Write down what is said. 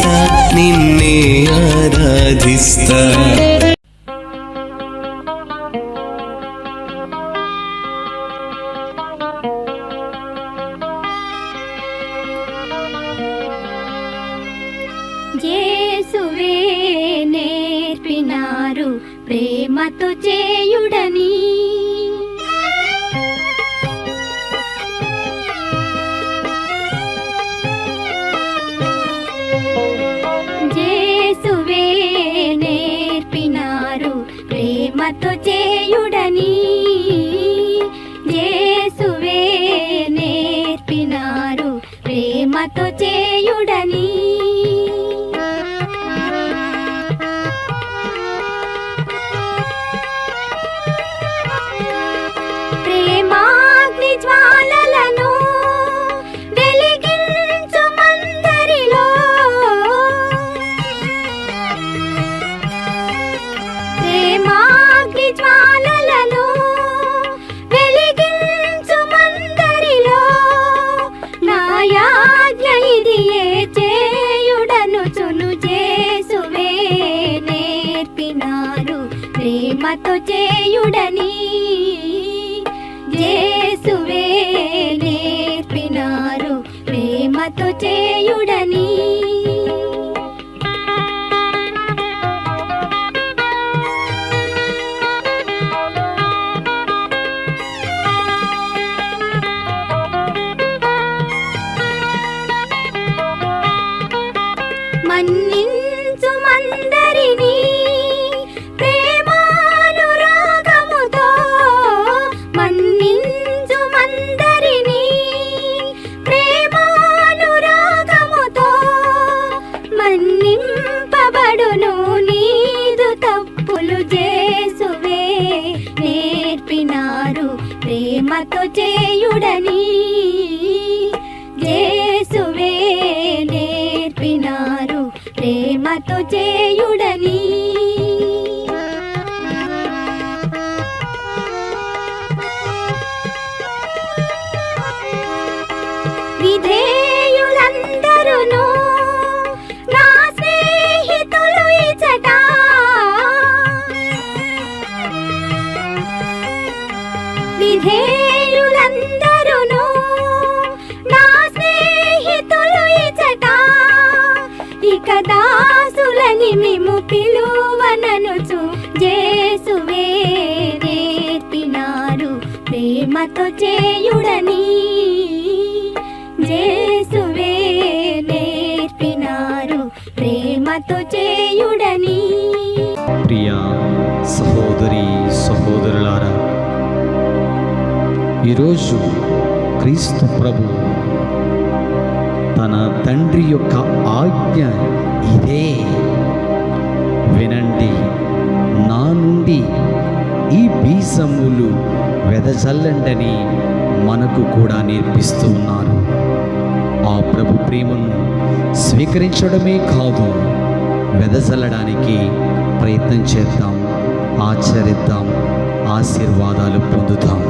ఆరాధిస్తా నిన్నే ఆరాధిస్తా. ప్రేమతో చేయుడనీ. ప్రేమతో చేయుడని జేసువే నేర్పినారు. ప్రేమతో చేయుడని ప్రేమాగ్ని జ్వాలలను వెలిగించు మందరిలో నా యాజ్ఞ ఇదియే చేయుడను చును చేసువే నేర్పినారు. ప్రేమతో చేయుడని జేసువే నేర్పినారు. ప్రేమతో చేయుడని మన్నించు మందరిని ప్రేమానురాగముతో మన్నించు మందరిని ప్రేమానురాగముతో మన్నింపబడును నీదు తప్పులు చేసువే నేర్పినారు ప్రేమతో చేయుడని జేసువే ప్రేమతో చేయుడని. విధేయులందరును నా స్నేహితులు ఇచట విధేయులందరును నా స్నేహితులు ఇచట ఇక దాసులని మేము పిలువననుచు జేసువే నేర్పినారు ప్రేమతో చేయుడని జేసువే నేర్పినారు. ప్రేమతో చేయుడని ప్రియా సహోదరి సహోదరులారా ఈరోజు క్రీస్తు ప్రభు తన తండ్రి యొక్క ఆజ్ఞ ఇదే. వినండి. నా నుండి ఈ బీసములు వెదజల్లండని మనకు కూడా నేర్పిస్తూ ఉన్నారు. ఆ ప్రభు ప్రేమను స్వీకరించడమే కాదు వెదజల్లడానికి ప్రయత్నం చేద్దాం ఆచరిద్దాం ఆశీర్వాదాలు పొందుతాం